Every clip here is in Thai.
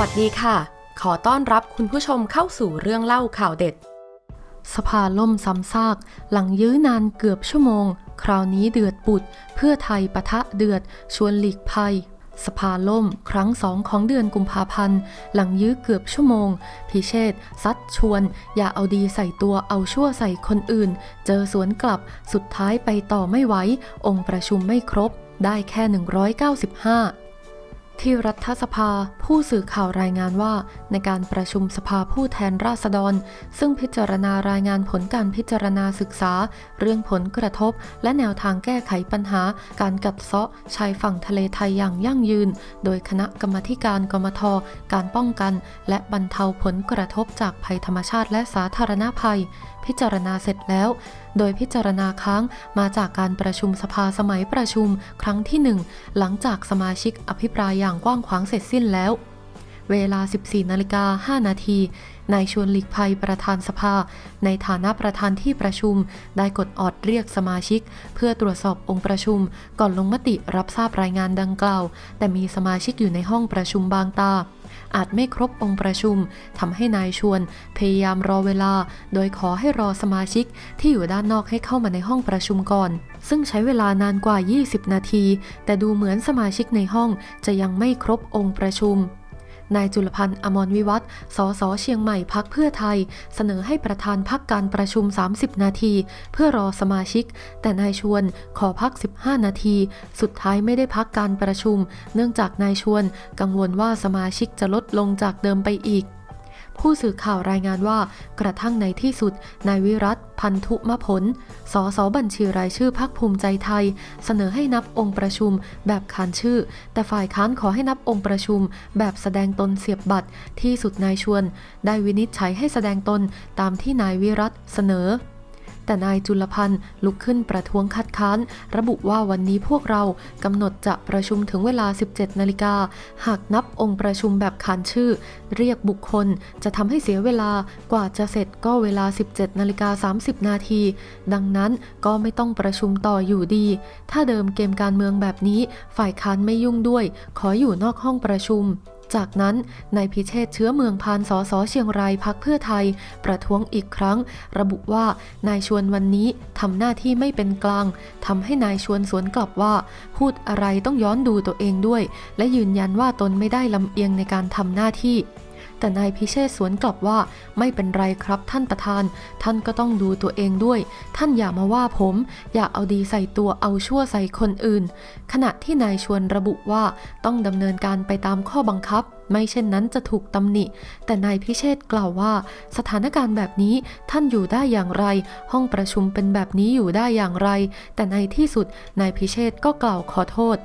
วัสดีค่ะ ขอต้อนรับคุณผู้ชมเข้าสู่เรื่องเล่าข่าวเด็ด สภาล่มซ้ำซาก หลังยื้อนานเกือบชั่วโมง คราวนี้เดือดปุด เพื่อไทยปะทะเดือด ชวนหลีกภัย สภาล่มครั้งสองของเดือนกุมภาพันธ์ หลังยื้อเกือบชั่วโมง พิเชษซัดชวน อย่าเอาดีใส่ตัวเอาชั่วใส่คนอื่น เจอสวนกลับสุดท้ายไปต่อไม่ไหวองค์ประชุมไม่ครบ ได้แค่ 195 ที่รัฐสภาผู้สื่อข่าวรายงานว่า ในการประชุมสภาผู้แทนราษฎร ซึ่งพิจารณารายงานผลการพิจารณาศึกษา เรื่องผลกระทบ และแนวทางแก้ไขปัญหา การกัดเซาะชายฝั่งทะเลไทยอย่างยั่งยืน โดยคณะกรรมการกมท การป้องกัน และบรรเทาผลกระทบจากภัยธรรมชาติและสาธารณภัยพิจารณาเสร็จแล้ว โดยพิจารณาค้างมาจากการประชุมสภาสมัยประชุมครั้งที่หนึ่งหลังจากสมาชิกอภิปรายอย่างกว้างขวางเสร็จสิ้นแล้ว เวลา 14นาฬิกา5นาทีนายชวนหลีกภัยประธานสภา ในฐานะประธานที่ประชุม ได้กดออดเรียกสมาชิก เพื่อตรวจสอบองค์ประชุม ก่อนลงมติรับทราบรายงานดังกล่าว แต่มีสมาชิกอยู่ในห้องประชุมบางตา อาจไม่ครบองค์ประชุมทำให้นายชวน พยายามรอเวลา โดยขอให้รอสมาชิกที่อยู่ด้านนอกให้เข้ามาในห้องประชุมก่อน ซึ่งใช้เวลานานกว่า 20 นาที แต่ดูเหมือนสมาชิกในห้องจะยังไม่ครบองค์ประชุม นายจุลพันธ์อมรวิวัฒน์สสเชียงใหม่พักเพื่อไทย เสนอให้ประธานพักการประชุม 30 นาที เพื่อรอสมาชิก แต่นายชวนขอพัก 15 นาที สุดท้ายไม่ได้พักการประชุม เนื่องจากนายชวน กังวลว่าสมาชิกจะลดลงจากเดิมไปอีก ผู้สื่อข่าวรายงานว่ากระทั่งในที่สุดนายวิรัตพันธุมผล สสบัญชีรายชื่อพักภูมิใจไทย เสนอให้นับองค์ประชุมแบบขานชื่อ แต่ฝ่ายค้านขอให้นับองค์ประชุมแบบแสดงตนเสียบบัตรที่สุดนายชวน ได้วินิจฉัยให้แสดงตนตามที่นายวิรัตเสนอ แต่นายจุลพันธ์ลุกขึ้นประท้วงคัดค้าน ระบุว่าวันนี้พวกเรากำหนดจะประชุมถึงเวลา 17 นาฬิกา หากนับองค์ประชุมแบบขานชื่อ เรียกบุคคลจะทำให้เสียเวลากว่าจะเสร็จก็เวลา 17 นาฬิกา 30 นาที ดังนั้นก็ไม่ต้องประชุมต่ออยู่ดี ถ้าเดิมเกมการเมืองแบบนี้ฝ่ายค้านไม่ยุ่งด้วย ขออยู่นอกห้องประชุม จากนั้นนายพิเชษเชื้อเมืองพานสสเชียงรายพักเพื่อไทย ประท้วงอีกครั้ง ระบุว่านายชวนวันนี้ทำหน้าที่ไม่เป็นกลางทำให้นายชวนสวนกลับว่า พูดอะไรต้องย้อนดูตัวเองด้วย และยืนยันว่าตนไม่ได้ลำเอียงในการทำหน้าที่ แต่นายพิเชษสวนกลับว่า ไม่เป็นไรครับท่านประธาน ท่านก็ต้องดูตัวเองด้วย ท่านอย่ามาว่าผม อย่าเอาดีใส่ตัวเอาชั่วใส่คนอื่น ขณะที่นายชวนระบุว่าต้องดำเนินการไปตามข้อบังคับไม่เช่นนั้นจะถูกตำหนิ แต่นายพิเชษกล่าวว่า สถานการณ์แบบนี้ท่านอยู่ได้อย่างไร ห้องประชุมเป็นแบบนี้อยู่ได้อย่างไร แต่ในที่สุดนายพิเชษก็กล่าวขอโทษ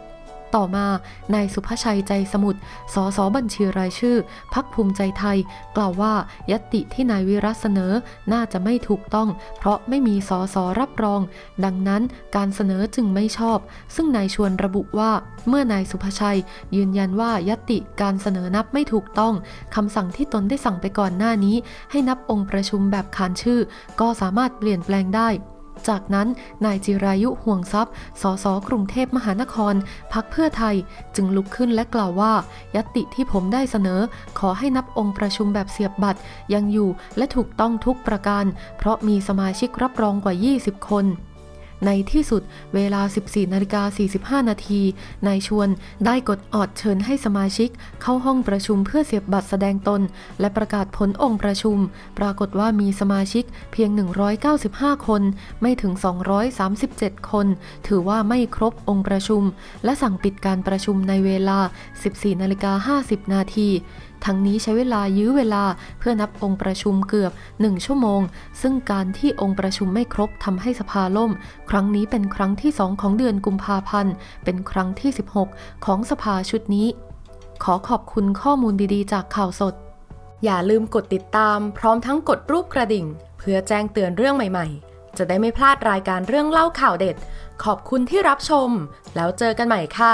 ต่อมานายสุภชัยใจสมุทร สสบัญชีรายชื่อ พักภูมิใจไทย กล่าวว่ายติที่นายวิรัตเสนอน่าจะไม่ถูกต้อง เพราะไม่มีสสรับรอง ดังนั้นการเสนอจึงไม่ชอบ ซึ่งนายชวนระบุว่า เมื่อนายสุภชัย ยืนยันว่ายตติการเสนอนับไม่ถูกต้องคำสั่งที่ตนได้สั่งไปก่อนหน้านี้ ให้นับองค์ประชุมแบบขานชื่อ ก็สามารถเปลี่ยนแปลงได้ จากนั้นนายจิรายุห่วงทรัพย์ สสกรุงเทพมหานคร พักเพื่อไทยจึงลุกขึ้นและกล่าวว่ายตติที่ผมได้เสนอ ขอให้นับองค์ประชุมแบบเสียบบัตรยังอยู่และถูกต้องทุกประการ เพราะมีสมาชิกรับรองกว่า 20 คน ในที่สุดเวลา 14นาฬิกา45 นาที นายชวนได้กดออดเชิญให้สมาชิก เข้าห้องประชุมเพื่อเสียบบัตรแสดงตน และประกาศผลองค์ประชุม ปรากฏว่ามีสมาชิกเพียง 195 คน ไม่ถึง 237 คน ถือว่าไม่ครบองค์ประชุม และสั่งปิดการประชุมในเวลา 14นาฬิกา50 นาทีทั้งนี้ใช้เวลายื้อเวลาเพื่อนับองค์ประชุมเกือบ 1 ชั่วโมง ซึ่งการที่องค์ประชุมไม่ครบทำให้สภาล่มครั้งนี้เป็นครั้งที่2ของเดือนกุมภาพันธ์ เป็นครั้งที่ 16 ของสภาชุดนี้ ขอขอบคุณข้อมูลดีๆ จากข่าวสด อย่าลืมกดติดตาม พร้อมทั้งกดรูปกระดิ่ง เพื่อแจ้งเตือนเรื่องใหม่ๆ จะได้ไม่พลาดรายการเรื่องเล่าข่าวเด็ด ขอบคุณที่รับชม แล้วเจอกันใหม่ค่ะ